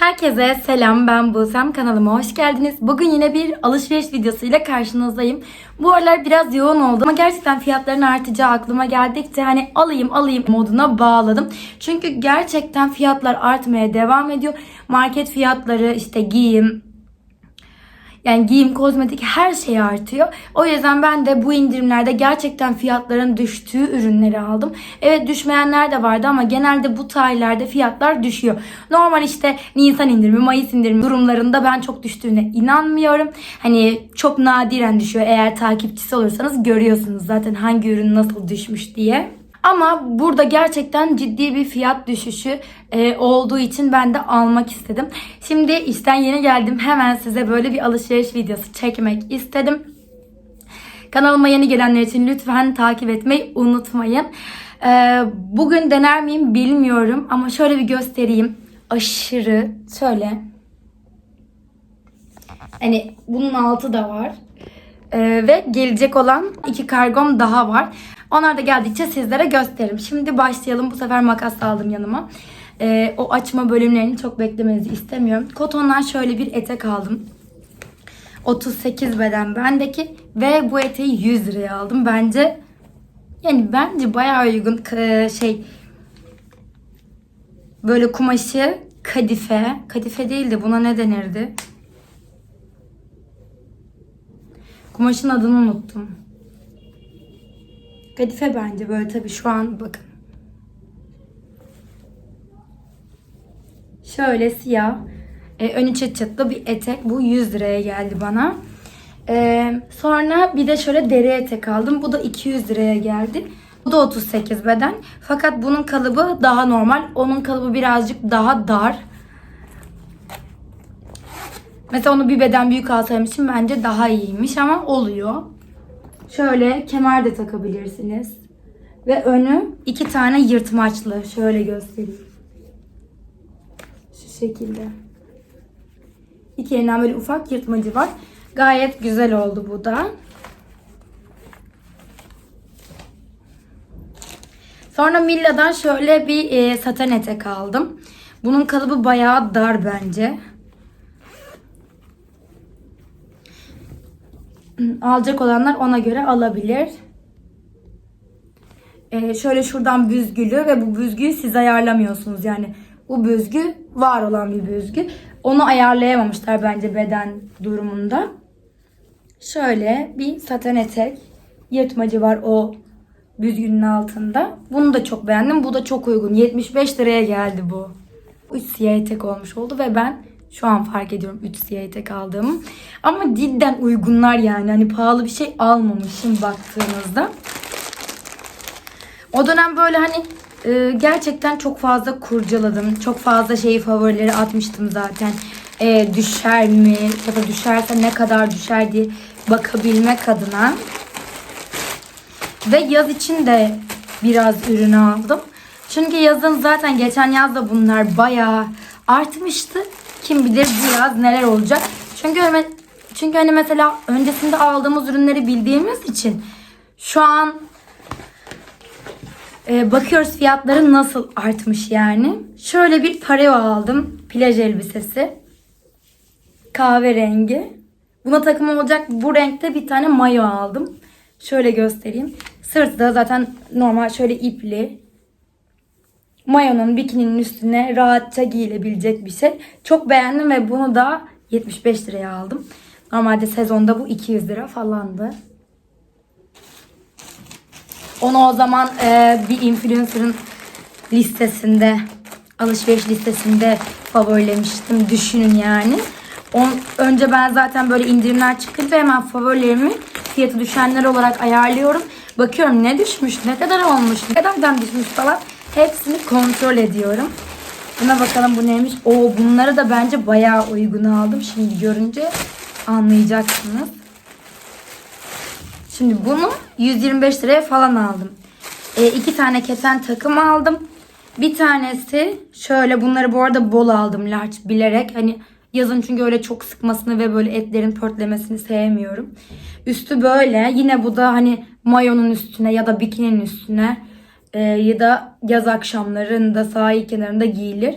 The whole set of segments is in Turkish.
Herkese selam ben Busem kanalıma hoş geldiniz. Bugün yine bir alışveriş videosuyla karşınızdayım. Bu aralar biraz yoğun oldu ama gerçekten fiyatların artacağı aklıma geldikçe hani alayım alayım moduna bağladım. Çünkü gerçekten fiyatlar artmaya devam ediyor. Market fiyatları işte giyim, yani giyim, kozmetik her şey artıyor. O yüzden ben de bu indirimlerde gerçekten fiyatların düştüğü ürünleri aldım. Evet düşmeyenler de vardı ama genelde bu tarihlerde fiyatlar düşüyor. Normal işte Nisan indirimi, Mayıs indirimi durumlarında ben çok düştüğüne inanmıyorum. Hani çok nadiren düşüyor. Eğer takipçisi olursanız görüyorsunuz zaten hangi ürün nasıl düşmüş diye. Ama burada gerçekten ciddi bir fiyat düşüşü e, olduğu için ben de almak istedim. Şimdi işten yeni geldim. Hemen size böyle bir alışveriş videosu çekmek istedim. Kanalıma yeni gelenler için lütfen takip etmeyi unutmayın. E, bugün dener miyim bilmiyorum ama şöyle bir göstereyim. Aşırı şöyle. Hani bunun altı da var. Ee, ve gelecek olan iki kargom daha var. Onlar da geldikçe sizlere gösteririm. Şimdi başlayalım. Bu sefer makas aldım yanıma. Ee, o açma bölümlerini çok beklemenizi istemiyorum. Kotondan şöyle bir etek aldım. 38 beden bendeki ve bu eteği 100 liraya aldım. Bence yani bence bayağı uygun K- şey böyle kumaşı kadife. Kadife değil de buna ne denirdi? Kumaşın adını unuttum. Kadife bence böyle tabii şu an bakın. Şöyle siyah e, önü çıt çıtlı bir etek. Bu 100 liraya geldi bana. E, sonra bir de şöyle deri etek aldım. Bu da 200 liraya geldi. Bu da 38 beden. Fakat bunun kalıbı daha normal. Onun kalıbı birazcık daha dar. Mesela onu bir beden büyük alsaymışım bence daha iyiymiş ama oluyor. Şöyle kemer de takabilirsiniz. Ve önü iki tane yırtmaçlı. Şöyle göstereyim. Şu şekilde. İki yerinden böyle ufak yırtmacı var. Gayet güzel oldu bu da. Sonra Milla'dan şöyle bir e, saten etek aldım. Bunun kalıbı bayağı dar bence. Alacak olanlar ona göre alabilir. Ee, şöyle şuradan büzgülü ve bu büzgüyü siz ayarlamıyorsunuz. Yani bu büzgü var olan bir büzgü. Onu ayarlayamamışlar bence beden durumunda. Şöyle bir saten etek. Yırtmacı var o büzgünün altında. Bunu da çok beğendim. Bu da çok uygun. 75 liraya geldi bu. 3 siyah etek olmuş oldu ve ben şu an fark ediyorum 3 siyah etek aldığımı. Ama cidden uygunlar yani. Hani pahalı bir şey almamışım baktığınızda. O dönem böyle hani e, gerçekten çok fazla kurcaladım. Çok fazla şeyi favorileri atmıştım zaten. E, düşer mi ya da düşerse ne kadar düşer diye bakabilmek adına. Ve yaz için de biraz ürünü aldım. Çünkü yazın zaten geçen yaz da bunlar bayağı artmıştı. Kim bilir bu neler olacak. Çünkü çünkü hani mesela öncesinde aldığımız ürünleri bildiğimiz için şu an e, bakıyoruz fiyatları nasıl artmış yani. Şöyle bir pareo aldım. Plaj elbisesi. Kahverengi. Buna takım olacak bu renkte bir tane mayo aldım. Şöyle göstereyim. Sırtı da zaten normal şöyle ipli. Mayonun bikininin üstüne rahatça giyilebilecek bir şey. Çok beğendim ve bunu da 75 liraya aldım. Normalde sezonda bu 200 lira falandı. Onu o zaman e, bir influencer'ın listesinde, alışveriş listesinde favorilemiştim. Düşünün yani. On, önce ben zaten böyle indirimler çıkınca hemen favorilerimi fiyatı düşenler olarak ayarlıyorum. Bakıyorum ne düşmüş, ne kadar olmuş, ne kadardan düşmüş falan. Hepsini kontrol ediyorum. Buna bakalım bu neymiş. Oo bunları da bence bayağı uygun aldım. Şimdi görünce anlayacaksınız. Şimdi bunu 125 liraya falan aldım. E, iki tane keten takım aldım. Bir tanesi şöyle bunları bu arada bol aldım large bilerek. Hani yazın çünkü öyle çok sıkmasını ve böyle etlerin pörtlemesini sevmiyorum. Üstü böyle. Yine bu da hani mayonun üstüne ya da bikininin üstüne e, ya da yaz akşamlarında sahil kenarında giyilir.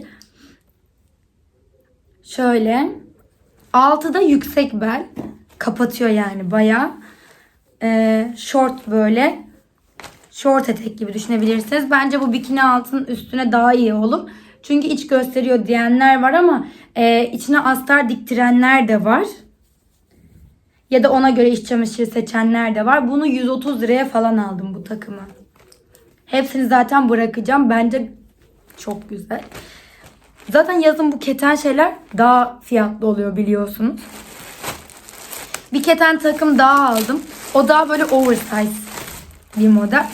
Şöyle. Altı da yüksek bel. Kapatıyor yani bayağı. Ee, short böyle. Short etek gibi düşünebilirsiniz. Bence bu bikini altın üstüne daha iyi olur. Çünkü iç gösteriyor diyenler var ama e, içine astar diktirenler de var. Ya da ona göre iç çamaşırı seçenler de var. Bunu 130 liraya falan aldım bu takımı. Hepsini zaten bırakacağım. Bence çok güzel. Zaten yazın bu keten şeyler daha fiyatlı oluyor biliyorsunuz. Bir keten takım daha aldım. O daha böyle oversize bir model.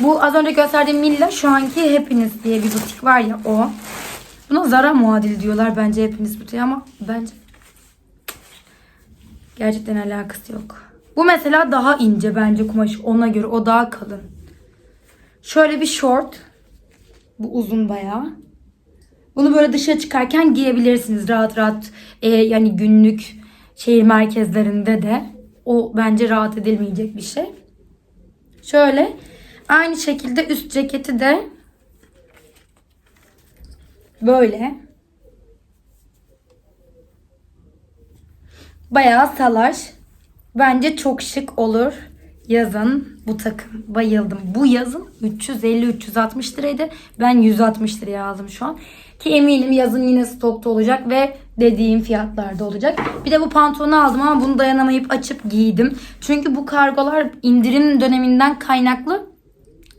Bu az önce gösterdiğim Milla şu anki Happiness diye bir butik var ya o. Buna Zara muadili diyorlar bence Happiness butiği ama bence gerçekten alakası yok. Bu mesela daha ince bence kumaşı ona göre o daha kalın. Şöyle bir short. Bu uzun bayağı. Bunu böyle dışarı çıkarken giyebilirsiniz rahat rahat. Ee, yani günlük şehir merkezlerinde de. O bence rahat edilmeyecek bir şey. Şöyle aynı şekilde üst ceketi de böyle. Bayağı salaş. Bence çok şık olur. Yazın bu takım. Bayıldım. Bu yazın 350-360 liraydı. Ben 160 liraya aldım şu an. Ki eminim yazın yine stokta olacak ve dediğim fiyatlarda olacak. Bir de bu pantolonu aldım ama bunu dayanamayıp açıp giydim. Çünkü bu kargolar indirim döneminden kaynaklı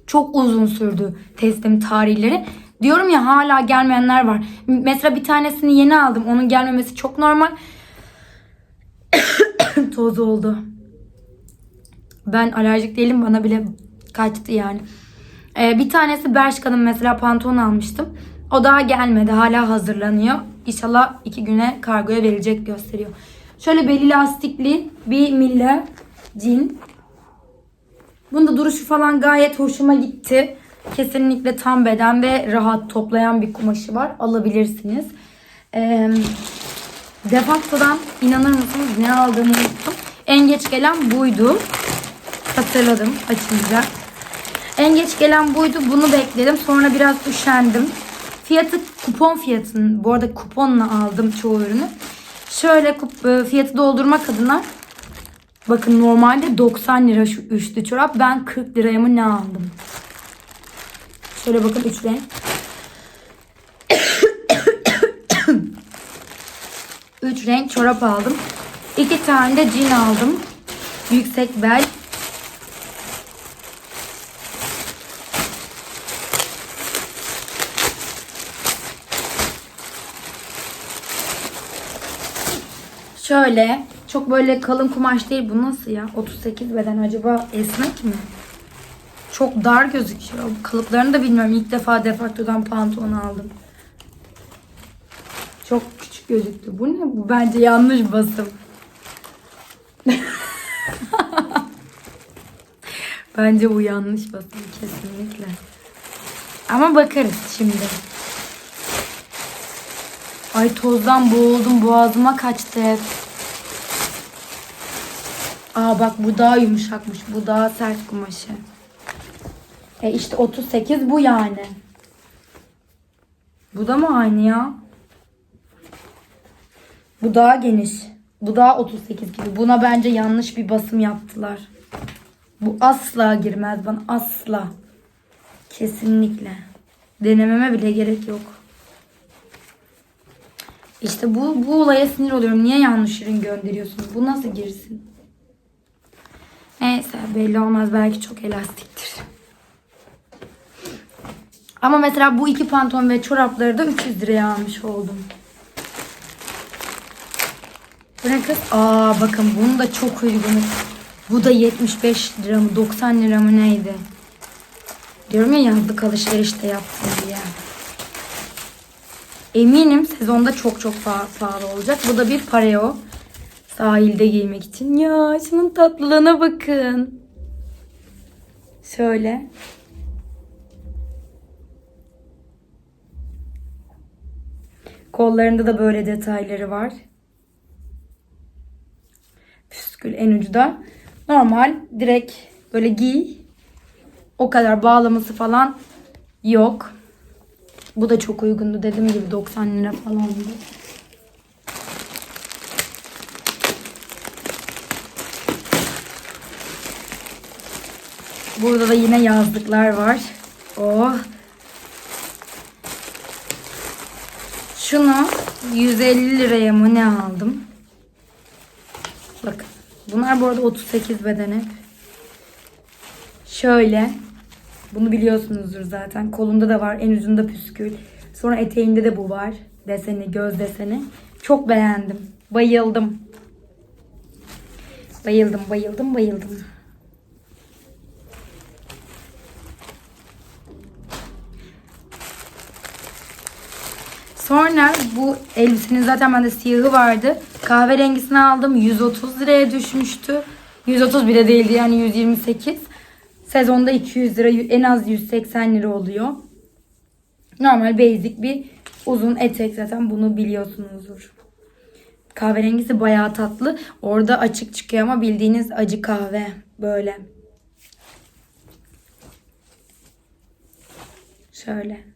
çok uzun sürdü teslim tarihleri. Diyorum ya hala gelmeyenler var. Mesela bir tanesini yeni aldım. Onun gelmemesi çok normal. Toz oldu. Ben alerjik değilim. Bana bile kaçtı yani. Ee, bir tanesi Bershka'nın mesela pantolon almıştım. O daha gelmedi. Hala hazırlanıyor. İnşallah iki güne kargoya verilecek gösteriyor. Şöyle beli lastikli bir Milla jean. Bunda duruşu falan gayet hoşuma gitti. Kesinlikle tam beden ve rahat toplayan bir kumaşı var. Alabilirsiniz. Ee, Defakto'dan inanır mısınız ne aldığımı unuttum. En geç gelen buydu. Hatırladım açınca. En geç gelen buydu. Bunu bekledim. Sonra biraz üşendim. Fiyatı kupon fiyatının. Bu arada kuponla aldım çoğu ürünü. Şöyle e, fiyatı doldurmak adına bakın normalde 90 lira şu üçlü çorap. Ben 40 liraya mı ne aldım? Şöyle bakın üç renk. Üç renk çorap aldım. İki tane de jean aldım. Yüksek bel. Şöyle çok böyle kalın kumaş değil bu nasıl ya? 38 beden acaba esnek mi? Çok dar gözüküyor. Kalıplarını da bilmiyorum. İlk defa defaktodan pantolon aldım. Çok küçük gözüktü. Bu ne? Bu bence yanlış basım. bence bu yanlış basım kesinlikle. Ama bakarız şimdi. Ay tozdan boğuldum. Boğazıma kaçtı hep. Aa bak bu daha yumuşakmış. Bu daha sert kumaşı. E işte 38 bu yani. Bu da mı aynı ya? Bu daha geniş. Bu daha 38 gibi. Buna bence yanlış bir basım yaptılar. Bu asla girmez bana. Asla. Kesinlikle. Denememe bile gerek yok. İşte bu, bu olaya sinir oluyorum. Niye yanlış ürün gönderiyorsunuz? Bu nasıl girsin? Neyse belli olmaz. Belki çok elastiktir. Ama mesela bu iki pantolon ve çorapları da 300 liraya almış oldum. Bu ne kız? Aa bakın bunu da çok uygun. Bu da 75 lira mı 90 lira mı neydi? Diyorum ya yazlık alışverişte yaptım diye. Eminim sezonda çok çok pahalı, olacak. Bu da bir pareo. Sahilde giymek için. Ya şunun tatlılığına bakın. Şöyle. Kollarında da böyle detayları var. Püskül en ucu da. Normal direkt böyle giy. O kadar bağlaması falan yok. Bu da çok uygundu. Dediğim gibi 90 lira falandı. Burada da yine yazlıklar var. Oh. Şunu 150 liraya mı ne aldım? Bakın. Bunlar bu arada 38 beden. Şöyle. Bunu biliyorsunuzdur zaten. Kolunda da var. En ucunda püskül. Sonra eteğinde de bu var. Deseni, göz deseni. Çok beğendim. Bayıldım. Bayıldım, bayıldım, bayıldım. Sonra bu elbisenin zaten bende siyahı vardı. Kahverengisini aldım. 130 liraya düşmüştü. 130 bile değildi yani 128. Sezonda 200 lira en az 180 lira oluyor. Normal basic bir uzun etek zaten bunu biliyorsunuzdur. Kahverengisi bayağı tatlı. Orada açık çıkıyor ama bildiğiniz acı kahve böyle. Şöyle.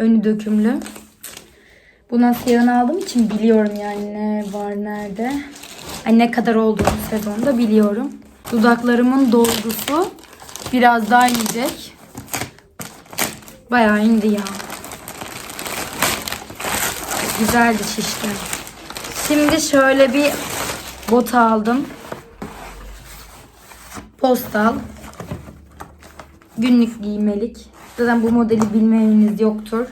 Önü dökümlü. Buna siyahını aldığım için biliyorum yani ne var nerede. Hani ne kadar olduğunu sezonda biliyorum. Dudaklarımın dolgusu biraz daha inecek. Bayağı indi ya. Güzeldi şişti. Şimdi şöyle bir bot aldım. Postal. Günlük giymelik. Zaten bu modeli bilmeyeniniz yoktur.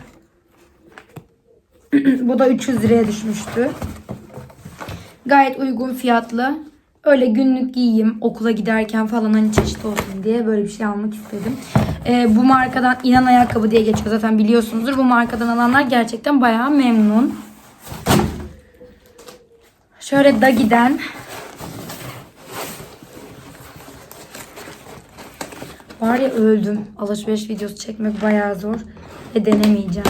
bu da 300 liraya düşmüştü. Gayet uygun fiyatlı. Öyle günlük giyeyim okula giderken falan hani çeşit olsun diye böyle bir şey almak istedim. Ee, bu markadan inan ayakkabı diye geçiyor zaten biliyorsunuzdur. Bu markadan alanlar gerçekten bayağı memnun. Şöyle Dagi'den Var ya öldüm. Alışveriş videosu çekmek bayağı zor. Ve denemeyeceğim.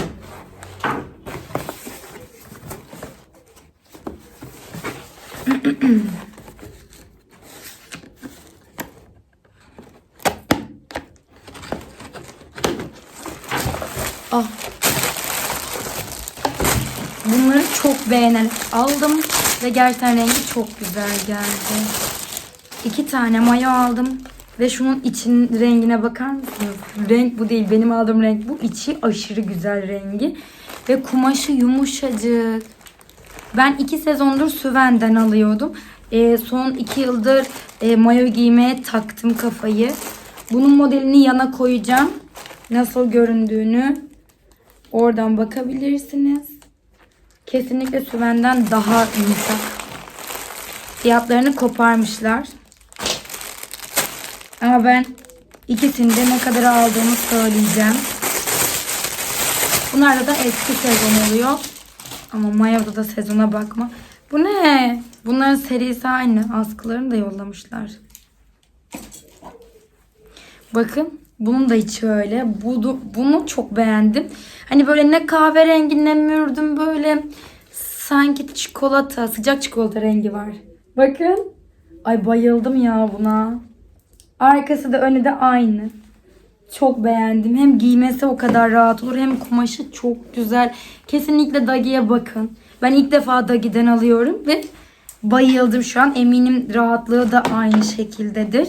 ah. Bunları çok beğenerek aldım. Ve gerçekten rengi çok güzel geldi. İki tane mayo aldım. Ve şunun için rengine bakar mısınız? Renk bu değil. Benim aldığım renk bu. İçi aşırı güzel rengi. Ve kumaşı yumuşacık. Ben iki sezondur Süven'den alıyordum. Ee, son iki yıldır e, mayo giymeye taktım kafayı. Bunun modelini yana koyacağım. Nasıl göründüğünü oradan bakabilirsiniz. Kesinlikle Süven'den daha yumuşak. Fiyatlarını koparmışlar. Ama ben ikisinde ne kadar aldığımı söyleyeceğim. Bunlarda da eski sezon oluyor. Ama Maya'da da sezona bakma. Bu ne? Bunların serisi aynı. Askılarını da yollamışlar. Bakın. Bunun da içi öyle. Bu, bunu çok beğendim. Hani böyle ne kahverengi ne mürdüm böyle sanki çikolata, sıcak çikolata rengi var. Bakın. Ay bayıldım ya buna. Arkası da önü de aynı. Çok beğendim. Hem giymesi o kadar rahat olur hem kumaşı çok güzel. Kesinlikle Dagi'ye bakın. Ben ilk defa Dagi'den alıyorum ve bayıldım şu an. Eminim rahatlığı da aynı şekildedir.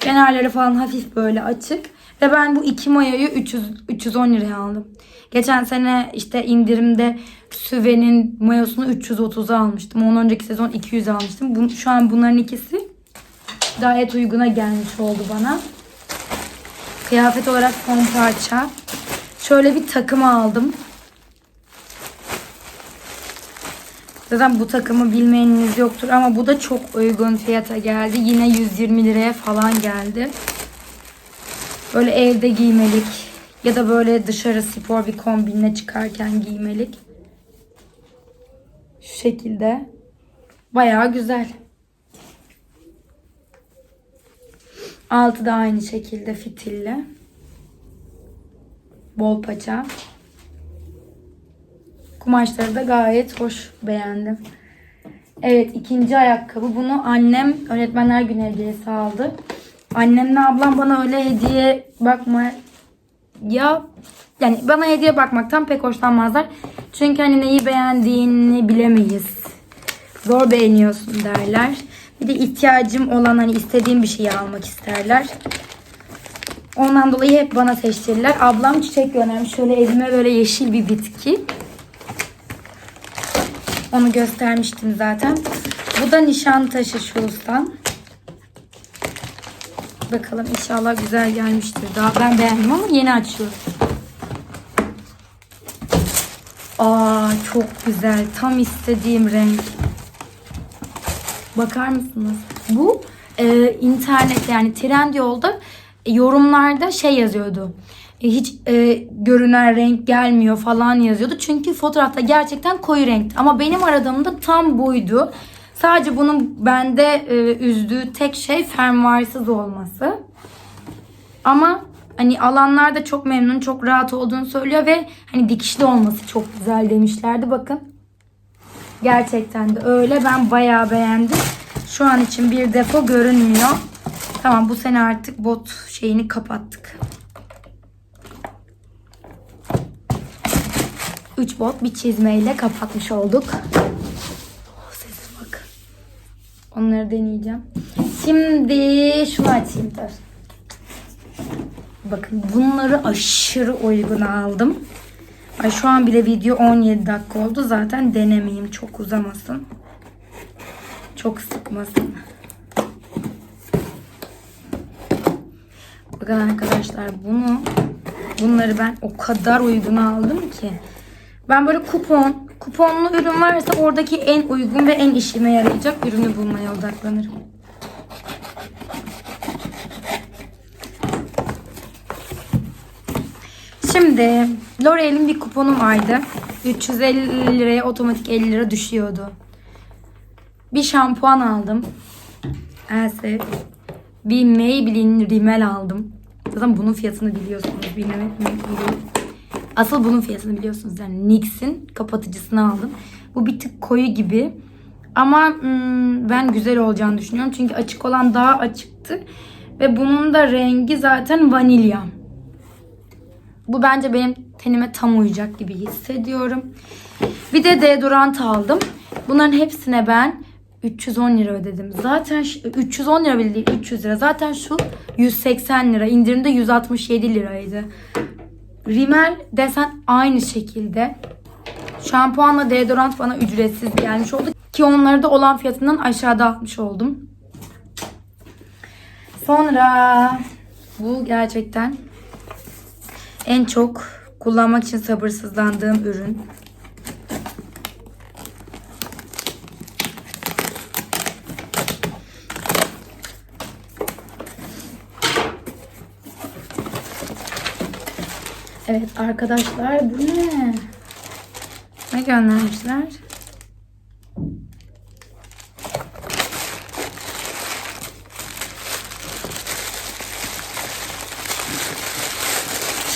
Kenarları falan hafif böyle açık. Ve ben bu iki mayoyu 300, 310 liraya aldım. Geçen sene işte indirimde Süve'nin mayosunu 330'a almıştım. Ondan önceki sezon 200 almıştım. Bu, şu an bunların ikisi gayet uyguna gelmiş oldu bana. Kıyafet olarak son parça. Şöyle bir takım aldım. Zaten bu takımı bilmeyeniniz yoktur ama bu da çok uygun fiyata geldi. Yine 120 liraya falan geldi. Böyle evde giymelik ya da böyle dışarı spor bir kombinle çıkarken giymelik. Şu şekilde. Bayağı güzel. Altı da aynı şekilde fitilli. Bol paça. Kumaşları da gayet hoş beğendim. Evet ikinci ayakkabı. Bunu annem öğretmenler günü hediyesi aldı. Annemle ablam bana öyle hediye bakma ya yani bana hediye bakmaktan pek hoşlanmazlar. Çünkü hani neyi beğendiğini bilemeyiz. Zor beğeniyorsun derler. Bir de ihtiyacım olan hani istediğim bir şeyi almak isterler. Ondan dolayı hep bana seçtirirler. Ablam çiçek göndermiş. Şöyle elime böyle yeşil bir bitki. Onu göstermiştim zaten. Bu da Nişantaşı Şulus'tan. Bakalım inşallah güzel gelmiştir. Daha ben beğendim ama yeni açıyorum. Aa çok güzel. Tam istediğim renk. Bakar mısınız? Bu e, internet yani Trendyol'da yorumlarda şey yazıyordu. E, hiç e, görünen renk gelmiyor falan yazıyordu. Çünkü fotoğrafta gerçekten koyu renkti. Ama benim aradığımda tam buydu. Sadece bunun bende e, üzdüğü tek şey fermuarsız olması. Ama hani alanlar da çok memnun, çok rahat olduğunu söylüyor ve hani dikişli olması çok güzel demişlerdi. Bakın. Gerçekten de öyle. Ben bayağı beğendim. Şu an için bir defo görünmüyor. Tamam bu sene artık bot şeyini kapattık. 3 bot bir çizmeyle kapatmış olduk. Oh, sese bakın. Onları deneyeceğim. Şimdi şunu açayım dur. Bakın bunları aşırı uygun aldım. Ay şu an bile video 17 dakika oldu. Zaten denemeyeyim çok uzamasın. Çok sıkmasın. Bakın arkadaşlar bunu bunları ben o kadar uygun aldım ki. Ben böyle kupon, kuponlu ürün varsa oradaki en uygun ve en işime yarayacak ürünü bulmaya odaklanırım. Şimdi L'Oreal'in bir kuponu vardı. 350 liraya otomatik 50 lira düşüyordu. Bir şampuan aldım. Else. Bir Maybelline rimel aldım. Zaten bunun fiyatını biliyorsunuz. Değil. Asıl bunun fiyatını biliyorsunuz. Yani NYX'in kapatıcısını aldım. Bu bir tık koyu gibi. Ama hmm, ben güzel olacağını düşünüyorum. Çünkü açık olan daha açıktı. Ve bunun da rengi zaten vanilya. Bu bence benim tenime tam uyacak gibi hissediyorum. Bir de deodorant aldım. Bunların hepsine ben 310 lira ödedim. Zaten şu- 310 lira bile değil 300 lira. Zaten şu 180 lira. İndirimde 167 liraydı. Rimmel desen aynı şekilde. Şampuanla deodorant bana ücretsiz gelmiş oldu. Ki onları da olan fiyatından aşağıda atmış oldum. Sonra bu gerçekten en çok kullanmak için sabırsızlandığım ürün. Evet arkadaşlar bu ne? Ne göndermişler?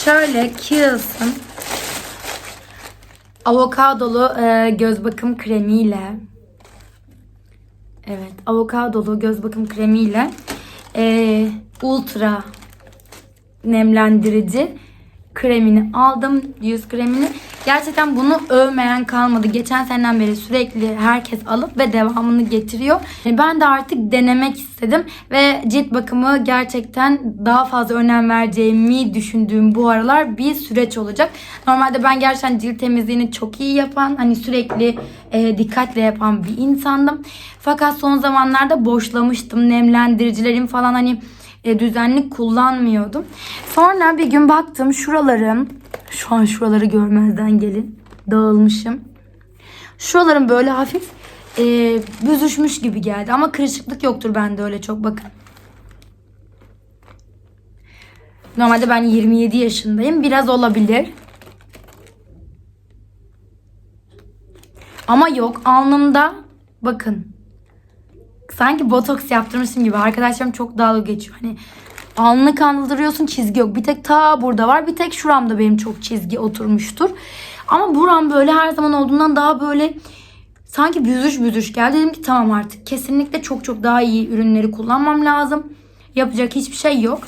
Şöyle Kiehl's'ın avokadolu e, göz bakım kremiyle Evet, avokadolu göz bakım kremiyle e, ultra nemlendirici kremini aldım. Yüz kremini. Gerçekten bunu övmeyen kalmadı. Geçen seneden beri sürekli herkes alıp ve devamını getiriyor. E, Ben de artık denemek istedim ve cilt bakımı gerçekten daha fazla önem vereceğimi düşündüğüm bu aralar bir süreç olacak. Normalde ben gerçekten cilt temizliğini çok iyi yapan, hani sürekli e, dikkatle yapan bir insandım. Fakat son zamanlarda boşlamıştım. Nemlendiricilerim falan hani e, düzenli kullanmıyordum. Sonra bir gün baktım şuralarım şu an şuraları görmezden gelin. Dağılmışım. Şuralarım böyle hafif e, büzüşmüş gibi geldi. Ama kırışıklık yoktur bende öyle çok bakın. Normalde ben 27 yaşındayım. Biraz olabilir. Ama yok alnımda bakın sanki botoks yaptırmışım gibi. Arkadaşlarım çok dalga geçiyor. Hani alnını kandırıyorsun çizgi yok. Bir tek ta burada var. Bir tek şuramda benim çok çizgi oturmuştur. Ama buram böyle her zaman olduğundan daha böyle sanki büzüş büzüş geldi. Dedim ki tamam artık kesinlikle çok çok daha iyi ürünleri kullanmam lazım. Yapacak hiçbir şey yok.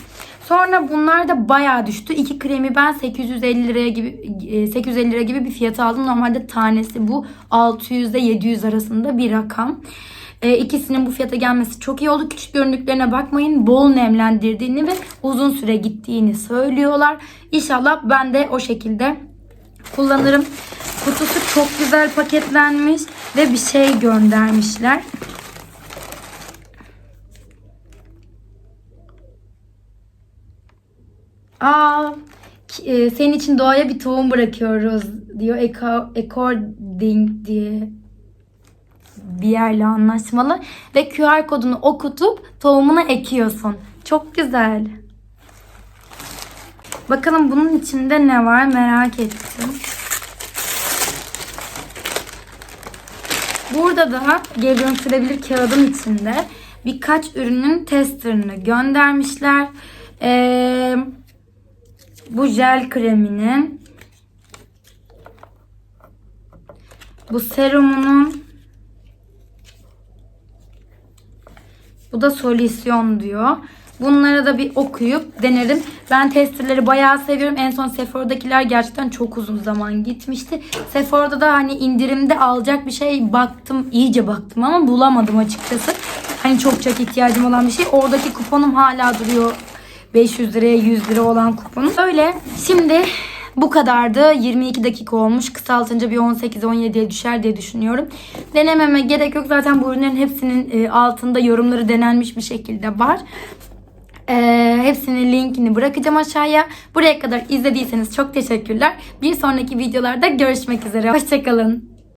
Sonra bunlar da bayağı düştü. İki kremi ben 850 liraya gibi e, 850 lira gibi bir fiyata aldım. Normalde tanesi bu 600 ile 700 arasında bir rakam. E, ikisinin bu fiyata gelmesi çok iyi oldu. Küçük göründüklerine bakmayın. Bol nemlendirdiğini ve uzun süre gittiğini söylüyorlar. İnşallah ben de o şekilde kullanırım. Kutusu çok güzel paketlenmiş ve bir şey göndermişler. Aa, e, senin için doğaya bir tohum bırakıyoruz diyor. Eco, According diye bir yerle anlaşmalı ve QR kodunu okutup tohumuna ekiyorsun. Çok güzel. Bakalım bunun içinde ne var merak ettim. Burada da geri dönüştürülebilir kağıdın içinde birkaç ürünün testerını göndermişler. Ee, bu jel kreminin bu serumunun bu da solüsyon diyor. Bunlara da bir okuyup denerim. Ben testerleri bayağı seviyorum. En son Sephora'dakiler gerçekten çok uzun zaman gitmişti. Sephora'da da hani indirimde alacak bir şey baktım. iyice baktım ama bulamadım açıkçası. Hani çok çok ihtiyacım olan bir şey. Oradaki kuponum hala duruyor. 500 liraya 100 lira olan kuponum. Öyle. Şimdi bu kadardı. 22 dakika olmuş. Kısaltınca bir 18-17'ye düşer diye düşünüyorum. Denememe gerek yok. Zaten bu ürünlerin hepsinin e, altında yorumları denenmiş bir şekilde var. Ee, hepsinin linkini bırakacağım aşağıya. Buraya kadar izlediyseniz çok teşekkürler. Bir sonraki videolarda görüşmek üzere. Hoşçakalın.